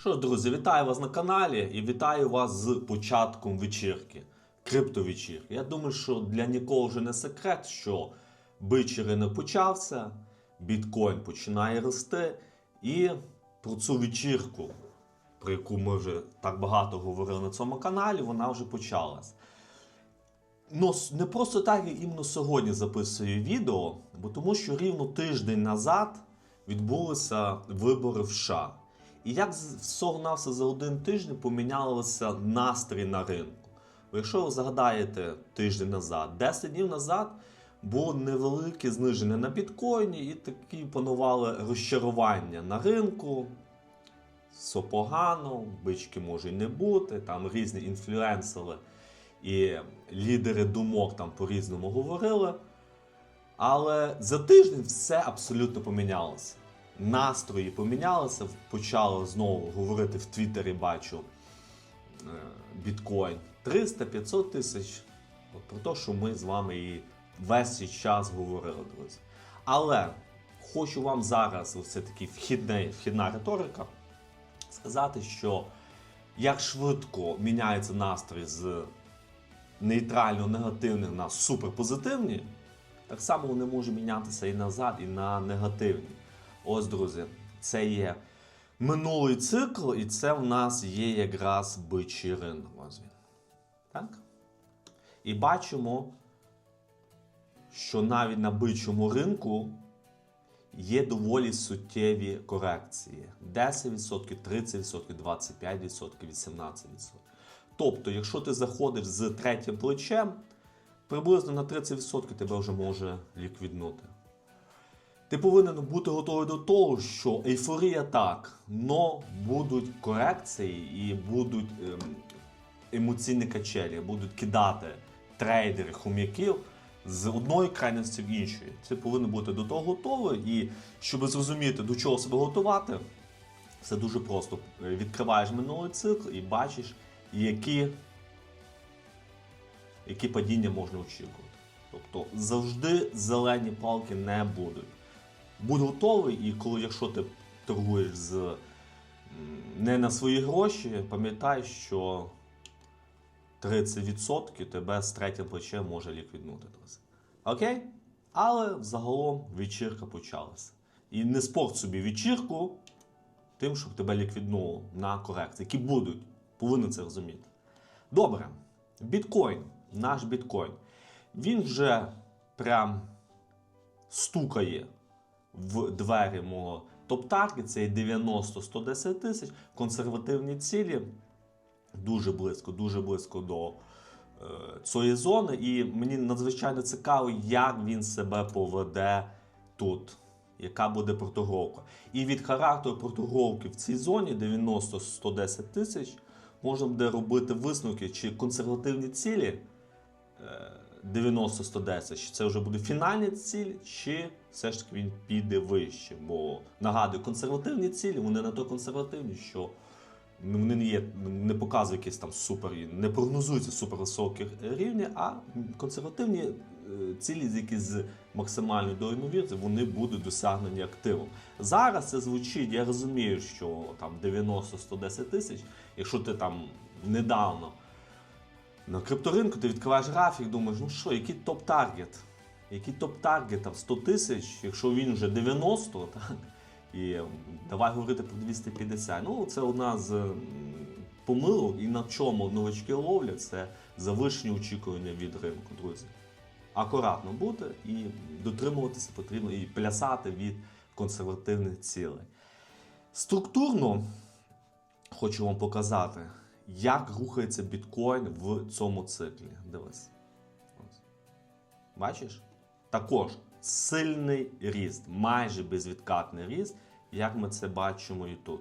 Що ж, друзі, вітаю вас на каналі і вітаю вас з початком вечірки, криптовечірки. Я думаю, що для нікого вже не секрет, що бичий ринок почався, біткоін починає рости. І про цю вечірку, про яку ми вже так багато говорили на цьому каналі, вона вже почалась. Ну, не просто так я іменно сьогодні записую відео, бо тому що рівно тиждень назад відбулися вибори в США. І як з- всього на все за один тиждень помінялося настрій на ринку. Бо якщо ви згадаєте тиждень назад, 10 днів назад було невелике зниження на біткоїні, і такі панували розчарування на ринку. Все погано, бички може й не бути, там різні інфлюенсери і лідери думок там по-різному говорили. Але за тиждень все абсолютно помінялося. Настрої помінялися, почали знову говорити в Твіттері, бачу е, біткоін 300-500 тисяч. От Про те, що ми з вами і весь цей час говорили, друзі. Але хочу вам зараз, ось це такий вхідний, вхідна риторика, сказати, що як швидко міняється настрій з нейтрально негативних на суперпозитивні, так само вони можуть мінятися і назад, і на негативні. Ось, друзі, це є минулий цикл, і це в нас є якраз бичий ринок. Ось він. Так? І бачимо, що навіть на бичому ринку є доволі суттєві корекції: 10%, 30%, 25%, 18%. Тобто, якщо ти заходиш з третім плечем, приблизно на 30% тебе вже може ліквіднути. Ти повинен бути готовий до того, що ейфорія так, но будуть корекції і будуть ем, емоційні качелі, будуть кидати трейдери, хом'яків з одної крайності в іншої. Ти повинен бути до того готовий, і щоб зрозуміти, до чого себе готувати, все дуже просто. Відкриваєш минулий цикл і бачиш, які, які падіння можна очікувати. Тобто завжди зелені палки не будуть. Будь готовий, і коли якщо ти торгуєш з не на свої гроші, пам'ятай, що 30% тебе з третім плечем може ліквіднути. Окей? Але взагалом вечірка почалася. І не спорт собі вечірку тим, щоб тебе ліквіднуло на корекції, які будуть. Повинен це розуміти. Добре. Біткоін, наш біткоін. Він вже прям стукає в двері мого топ-таргет, це є 90-110 тисяч. Консервативні цілі дуже близько, дуже близько до е, цієї зони. І мені надзвичайно цікаво, як він себе поведе тут. Яка буде протоговка. І від характеру протоговки в цій зоні 90-110 тисяч можна буде робити висновки, чи консервативні цілі е, 90-110, чи це вже буде фінальні цілі, чи все ж таки він піде вище. Бо нагадую, консервативні цілі, вони не то консервативні, що ну, вони не є, не показують якісь там супер, не прогнозуються супервисоких рівнів, а консервативні е, цілі, які з максимальною долею вони будуть досягнені активом. Зараз це звучить, я розумію, що там 90-110 тисяч, якщо ти там недавно на крипторинку ти відкриваєш графік, думаєш, ну що, який топ-таргет? Який топ-таргет там 100 тисяч, якщо він вже 90, так? І давай говорити про 250. Ну, це одна з помилок, і на чому новачки ловлять, це завищені очікування від ринку, друзі. Акуратно бути і дотримуватися потрібно, і плясати від консервативних цілей. Структурно хочу вам показати, як рухається біткоін в цьому циклі. Дивись. Бачиш? Також сильний ріст, майже безвідкатний ріст, як ми це бачимо і тут.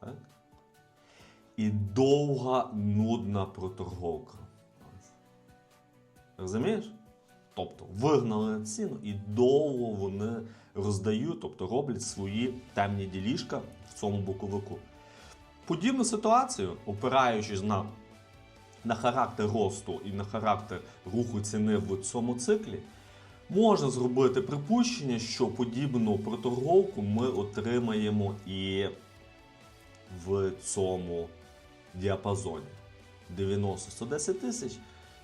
Так? І довга нудна проторговка. Розумієш? Тобто вигнали ціну і довго вони роздають, тобто роблять свої темні діліжка в цьому боковику. Подібну ситуацію, опираючись на, на характер росту і на характер руху ціни в цьому циклі, можна зробити припущення, що подібну проторговку ми отримаємо і в цьому діапазоні 90-110 тисяч.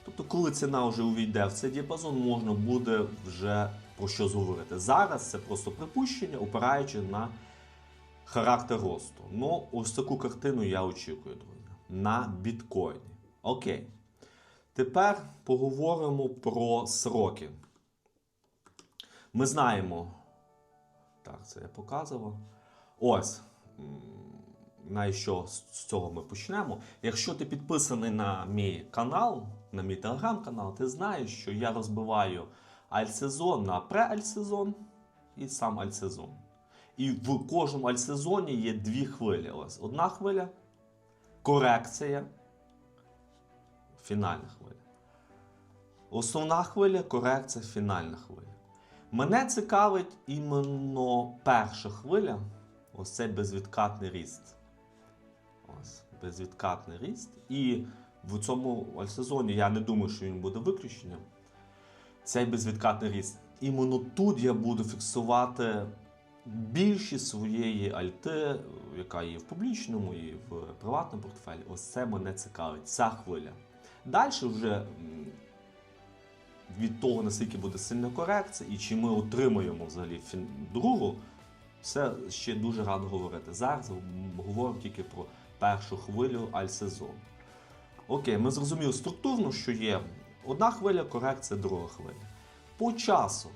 Тобто, коли ціна вже увійде в цей діапазон, можна буде вже про щось говорити. Зараз це просто припущення, опираючи на характер росту. Ну, ось таку картину я очікую, друзі, на біткоїні. Окей. Тепер поговоримо про сроки. Ми знаємо. Так, це я показував. Ось. На що з цього ми почнемо. Якщо ти підписаний на мій канал, на мій телеграм-канал, ти знаєш, що я розбиваю альтсезон на преальтсезон і сам альтсезон. І в кожному альтсезоні є дві хвилі. Ось одна хвиля корекція, фінальна хвиля. Основна хвиля корекція, фінальна хвиля. Мене цікавить іменно перша хвиля, ось цей безвідкатний ріст. Ось, безвідкатний ріст. І в цьому альтсезоні я не думаю, що він буде виключенням. Цей безвідкатний ріст. Іменно тут я буду фіксувати більшість своєї альти, яка є в публічному і в приватному портфелі. Ось це мене цікавить, ця хвиля. Далі вже від того, наскільки буде сильна корекція, і чи ми отримаємо взагалі другу, це ще дуже рано говорити. Зараз говоримо тільки про першу хвилю альсезону. Окей, ми зрозуміли структурно, що є одна хвиля, корекція, друга хвиля. По часу,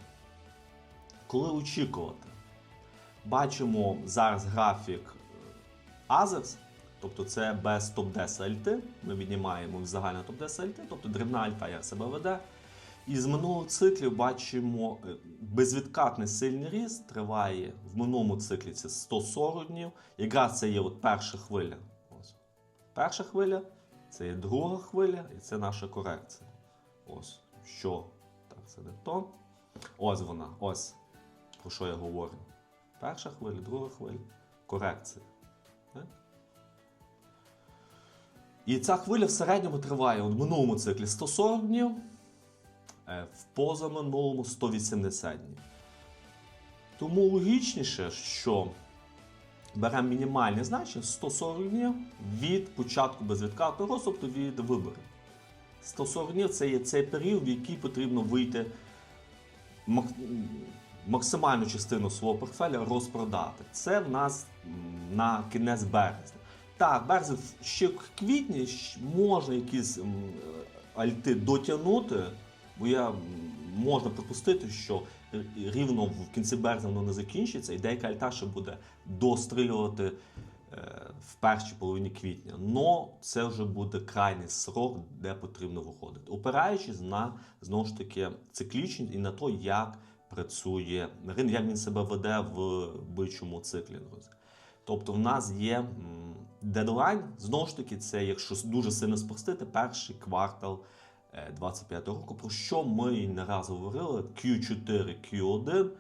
коли очікувати, бачимо зараз графік Азерс, тобто це без топ-10 альти. Ми віднімаємо від загальна топ-10 альти, тобто дрібна альта як себе веде. І з минулого циклу бачимо е, безвідкатний сильний ріст триває в минулому циклі це 140 днів. Якраз це є от перша хвиля. Ось. Перша хвиля, це є друга хвиля, і це наша корекція. Ось що. Так, це не то. Ось вона. Ось про що я говорю. Перша хвиля, друга хвиля, корекція. Так? І ця хвиля в середньому триває в минулому циклі 140 днів, е, в позаминулому 180 днів. Тому логічніше, що беремо мінімальне значення 140 днів від початку безвідкатного росту, тобто від виборів. 140 днів це є цей період, в який потрібно вийти максимальну частину свого портфеля розпродати. Це в нас на кінець березня. Так, березень ще в квітні можна якісь е, альти дотягнути, бо я можна припустити, що рівно в кінці березня воно не закінчиться, і деяка альта ще буде дострілювати е, в першій половині квітня. Но це вже буде крайній срок, де потрібно виходити, опираючись на знову ж таки циклічність і на те, як працює як він себе веде в бичому циклі, друзі. Тобто в нас є дедлайн, знову ж таки, це, якщо дуже сильно спростити, перший квартал 25 року, про що ми не раз говорили, Q4, Q1,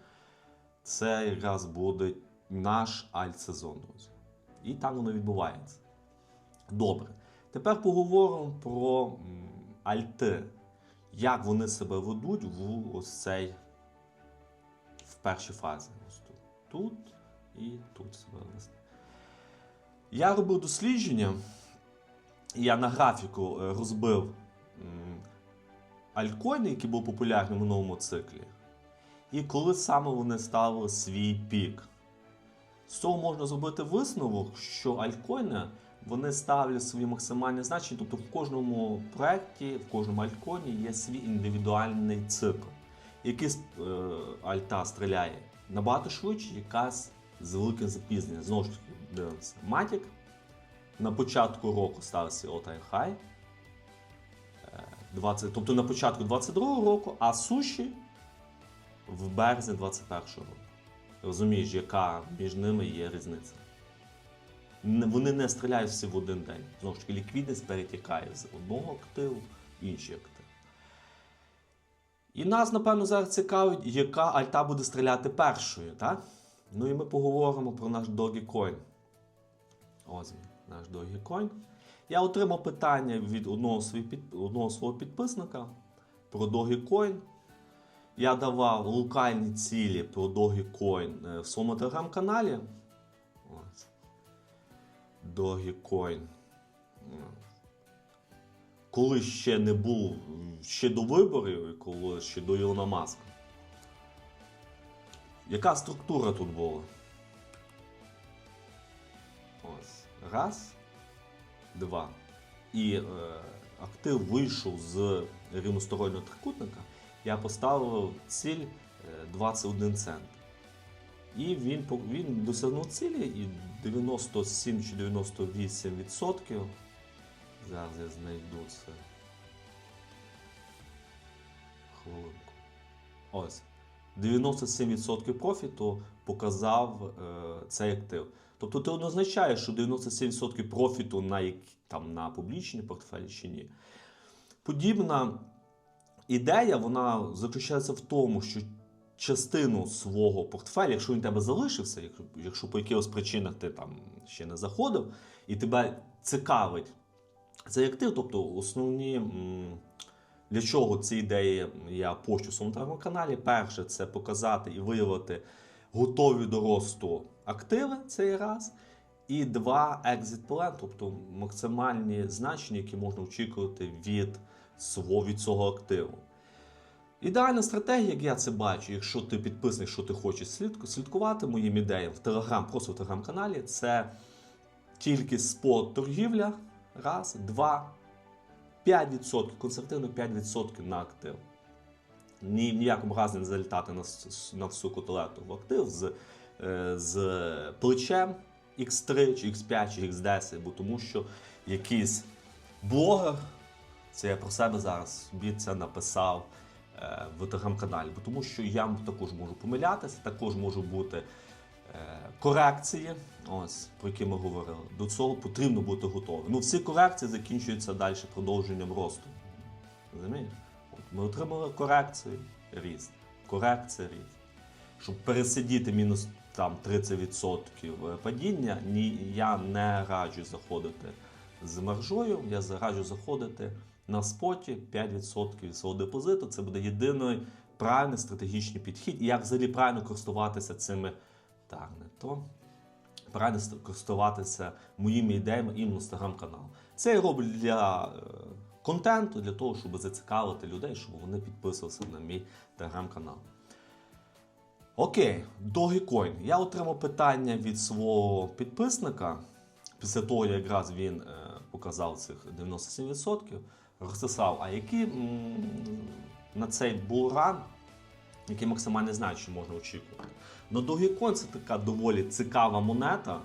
це якраз буде наш альтсезон, друзі. І там воно відбувається. Добре. Тепер поговоримо про альти, як вони себе ведуть в ось цей фазі. Ось тут. І тут себе. Я робив дослідження, я на графіку е, розбив м, альткоїни, які були популярні в минулому циклі, і коли саме вони ставили свій пік. З цього можна зробити висновок, що альткоїни вони ставлять свої максимальні значення, тобто в кожному проєкті, в кожному альткоїні є свій індивідуальний цикл. Якийсь е, альта стріляє набагато швидше, якась з великим запізненням. Знову ж таки, дивимося. Matic на початку року ставився all-time high. Е, 20, тобто на початку 22-го року, а суші в березні 21-го року. Розумієш, яка між ними є різниця. Вони не стріляють всі в один день. Знову ж таки, ліквідність перетікає з одного активу в інший актив. І нас, напевно, зараз цікавить, яка альта буде стріляти першою, так? Ну і ми поговоримо про наш Dogecoin. Ось він, наш Dogecoin. Я отримав питання від одного, одного свого підписника про Dogecoin. Я давав локальні цілі про Dogecoin е, в своєму телеграм-каналі. Dogecoin. Коли ще не був, ще до виборів, коли ще до Ілона Маска. Яка структура тут була? Ось. Раз, два. І е, актив вийшов з рівностороннього трикутника. Я поставив ціль е, 21 цент. І він, він досягнув цілі і 97 чи 98 відсотків. Зараз я знайду це. Хвилинку. Ось. 97% профіту показав е, цей актив. Тобто ти не означає, що 97% профіту на, як, там, на публічні портфелі чи ні. Подібна ідея вона заключається в тому, що частину свого портфеля, якщо він тебе залишився, якщо по якихось причинах ти там ще не заходив, і тебе цікавить цей актив, тобто основні. Для чого ці ідеї я пощу в своєму телеграм-каналі? Перше, це показати і виявити готові до росту активи, це є раз. І два exit plan, тобто максимальні значення, які можна очікувати від свого від цього активу. Ідеальна стратегія, як я це бачу, якщо ти підписаний, що ти хочеш слідку- слідкувати моїм ідеям в Телеграм, просто в телеграм-каналі, це тільки спот торгівля. Раз, два, 5%, консервативно 5% на актив. Ні, в ніякому разі не залітати на, на всю котелету в актив з, е, з плечем X3 чи X5 чи X10, бо тому що якийсь блогер, це я про себе зараз собі це написав е, в телеграм-каналі, бо тому що я також можу помилятися, також можу бути корекції, ось про які ми говорили. До цього потрібно бути готовим. Ну, всі корекції закінчуються далі продовженням росту. Розумієш? От ми отримали корекцію, ріст, корекція, ріст. Щоб пересидіти мінус там 30% падіння, ні, я не раджу заходити з маржою, я раджу заходити на споті 5% від свого депозиту. Це буде єдиний правильний стратегічний підхід. І як взагалі правильно користуватися цими так, не то. Правильно користуватися моїми ідеями і інстаграм-канал. Це я роблю для е, контенту, для того, щоб зацікавити людей, щоб вони підписувалися на мій телеграм-канал. Окей, Dogecoin. Я отримав питання від свого підписника. Після того, як якраз він е, показав цих 97%. Ростислав, а які на цей булран, які максимальні значення можна очікувати? Ну, Dogecoin це така доволі цікава монета.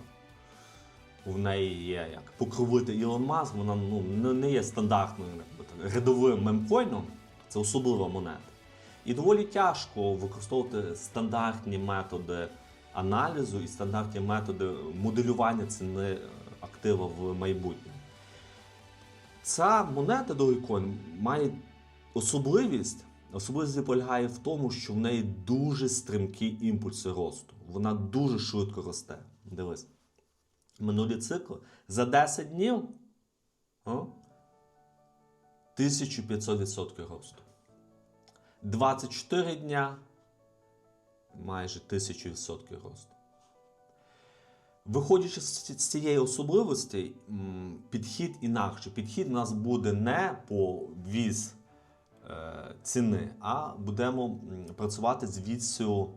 В неї є як покровити Ілон Маск, вона ну, не- є стандартною рядовим мемкоїном, це особлива монета. І доволі тяжко використовувати стандартні методи аналізу і стандартні методи моделювання ціни е, актива в майбутньому. Ця монета Dogecoin має особливість. Особливість полягає в тому, що в неї дуже стрімкі імпульси росту. Вона дуже швидко росте. Дивись. Минулі цикли за 10 днів о, 1500% росту. 24 дня майже 1000% росту. Виходячи з цієї особливості, підхід інакше. Підхід у нас буде не по віз ціни, а будемо працювати з вісю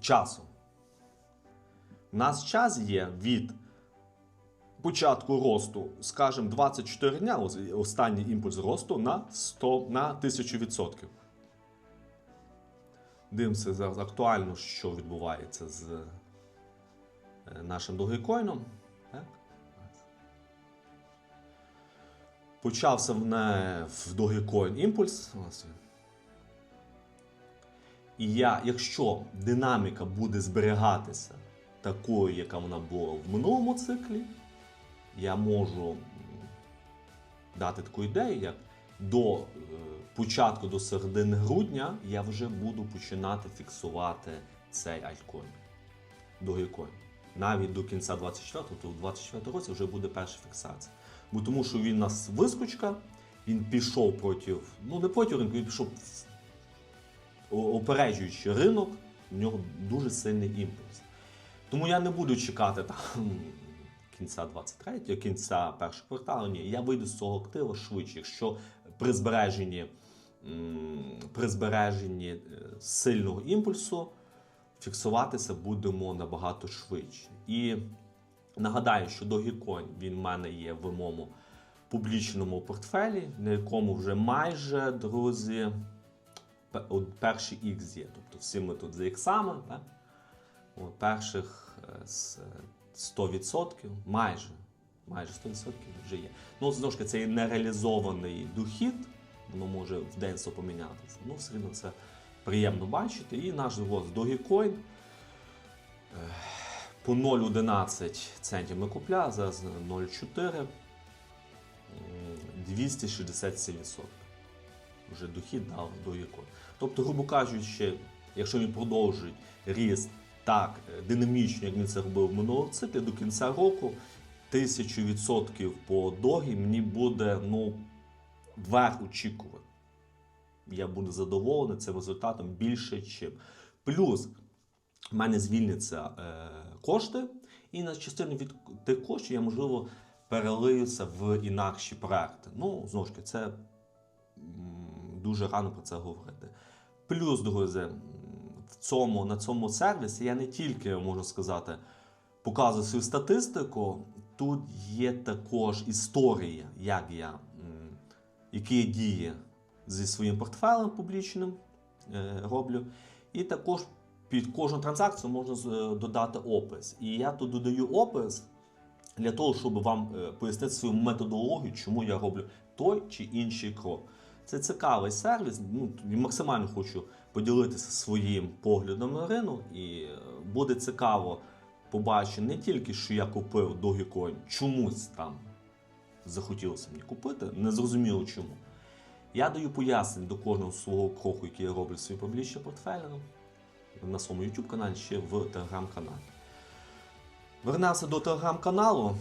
часу. У нас час є від початку росту, скажімо, 24 дня, останній імпульс росту на 100, на 1000%. Дивимося зараз актуально, що відбувається з е, нашим Dogecoin. Почався в, не, в Dogecoin імпульс. Ось. І я, якщо динаміка буде зберігатися такою, яка вона була в минулому циклі, я можу дати таку ідею, як до е, початку до середини грудня я вже буду починати фіксувати цей альткоін, Dogecoin. Навіть до кінця 24-го, то в 24 році вже буде перша фіксація. Бо тому що він у нас вискочка, він пішов проти, ну не проти ринку, він пішов опереджуючи ринок, в нього дуже сильний імпульс. Тому я не буду чекати там кінця 23, кінця першого кварталу. Ні, я вийду з цього актива швидше, якщо при збереженні, при збереженні е, сильного імпульсу фіксуватися будемо набагато швидше. І нагадаю, що Dogecoin він в мене є в моєму публічному портфелі, на якому вже майже, друзі, пе- от перший X є. Тобто всі ми тут за іксами, так? Перших е, з е, 100%, майже, майже 100% вже є. Ну, знову ж таки, це нереалізований дохід, воно може в день все помінятися. Ну, все рівно це приємно бачити. І наш ось Dogecoin е, по 0,11 центів ми купляли, зараз 0,4, 267%. Вже дохід дав Dogecoin. Тобто, грубо кажучи, якщо він продовжить ріст так е, динамічно, як він це робив в минулому циклі, до кінця року 1000% по догі мені буде ну, верх очікувати. Я буду задоволений цим результатом більше, чим. Плюс в мене звільняться е, кошти, і на частину від тих коштів я, можливо, перелиюся в інакші проекти. Ну, знову ж таки, це м, дуже рано про це говорити. Плюс, друзі, в цьому, на цьому сервісі я не тільки можу сказати, показую свою статистику. Тут є також історія, як я, м, які дії зі своїм портфелем публічним е, роблю. І також під кожну транзакцію можна е, додати опис. І я тут додаю опис для того, щоб вам е, пояснити свою методологію, чому я роблю той чи інший крок. Це цікавий сервіс. Ну, максимально хочу поділитися своїм поглядом на ринок, і е, буде цікаво побачити не тільки, що я купив Dogecoin, чомусь там захотілося мені купити, не зрозуміло чому. Я даю пояснення до кожного свого кроку, який я роблю в своїй публічній портфелі на своєму YouTube каналі чи в телеграм-каналі. Вернемося до телеграм-каналу.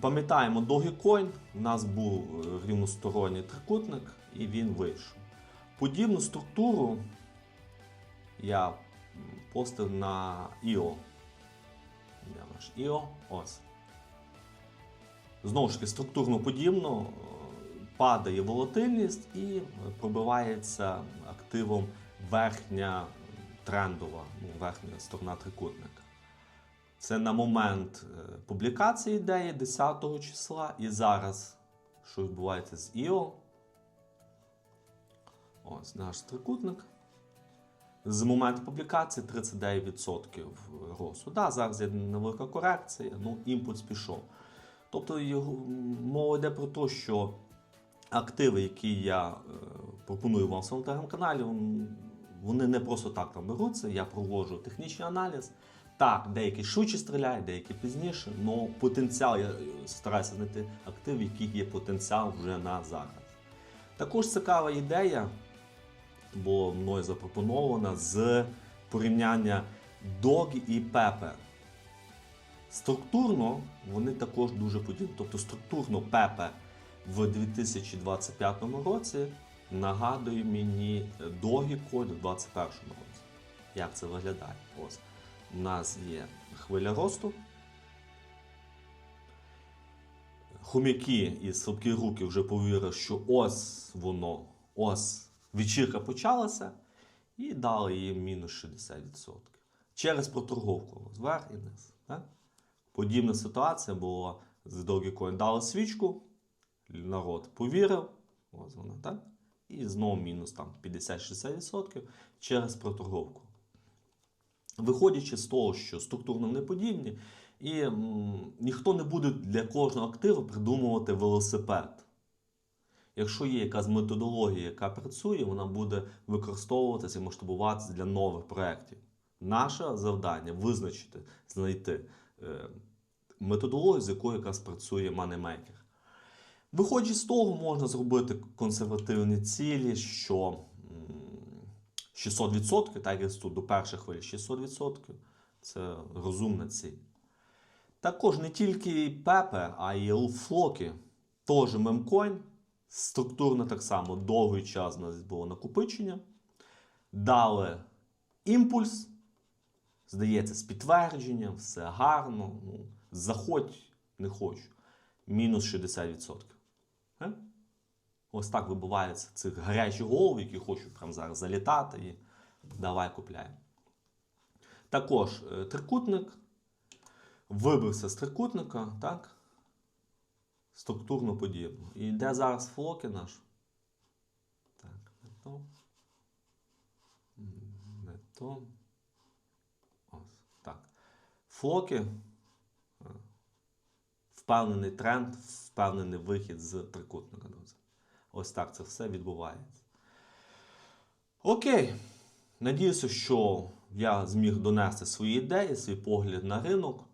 Пам'ятаємо Dogecoin. У нас був е, рівносторонній трикутник, і він вийшов. Подібну структуру я постив на IO. IO? Ось. Знову ж таки, структурно подібно е, падає волатильність і пробивається активом верхня трендова, ну, верхня сторона трикутника. Це на момент е, публікації ідеї 10 числа. І зараз, що відбувається з IO. Ось наш трикутник. З моменту публікації 39% росту. Да, зараз є невелика корекція, ну імпульс пішов. Тобто його, мова йде про те, що активи, які я е, пропоную вам в своєму телеграм-каналі, вони не просто так там беруться. Я проводжу технічний аналіз. Так, деякі швидше стріляють, деякі пізніше, але потенціал я е, стараюся знайти актив, в яких є потенціал вже на зараз. Також цікава ідея була мною запропонована з порівняння Догі і Пепе. Структурно вони також дуже подібні. Тобто структурно Пепе в 2025 році нагадує мені Догі Код у 2021 році. Як це виглядає? Ось. У нас є хвиля росту. Хомяки і слабкі руки вже повірили, що ось воно, ось вечірка почалася, і дали їм мінус 60%. Через проторговку зверх і вниз. Так? Подібна ситуація була з Dogecoin. Дали свічку, народ повірив, ось вона, так? І знову мінус там 50-60% через проторговку. Виходячи з того, що структурно не подібні, і м, ніхто не буде для кожного активу придумувати велосипед. Якщо є якась методологія, яка працює, вона буде використовуватися і масштабуватися для нових проєктів. Наше завдання визначити, знайти е, методологію, з якою якраз працює манемейкер. Виходячи з того, можна зробити консервативні цілі, що 600%, так як тут до першої хвилі 600%, це розумна ціль. Також не тільки Пепе, а й Лфлоки, теж мемкоін. Структурно так само довгий час у нас було накопичення. Дали імпульс. Здається, з підтвердженням, все гарно. Ну, заходь Не хочу. Мінус 60%. Ось так вибиваються цих гарячих голов, які хочуть прямо зараз залітати і давай купляємо. Також е, трикутник. Вибився з трикутника, так? Структурно подібно. І де зараз флоки наш? Так, не то. Не то. Ось, так. Флоки. е, Впевнений тренд, впевнений вихід з трикутника, друзі. Ось так це все відбувається. Окей. Надіюся, що я зміг донести свої ідеї, свій погляд на ринок.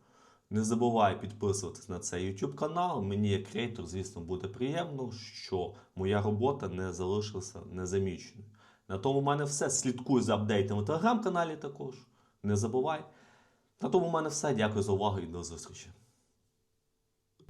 Не забувай підписуватись на цей YouTube канал. Мені, як креатор, звісно, буде приємно, що моя робота не залишилася незаміченою. На тому в мене все. Слідкуй за апдейтами в телеграм-каналі також. Не забувай. На тому в мене все. Дякую за увагу і до зустрічі.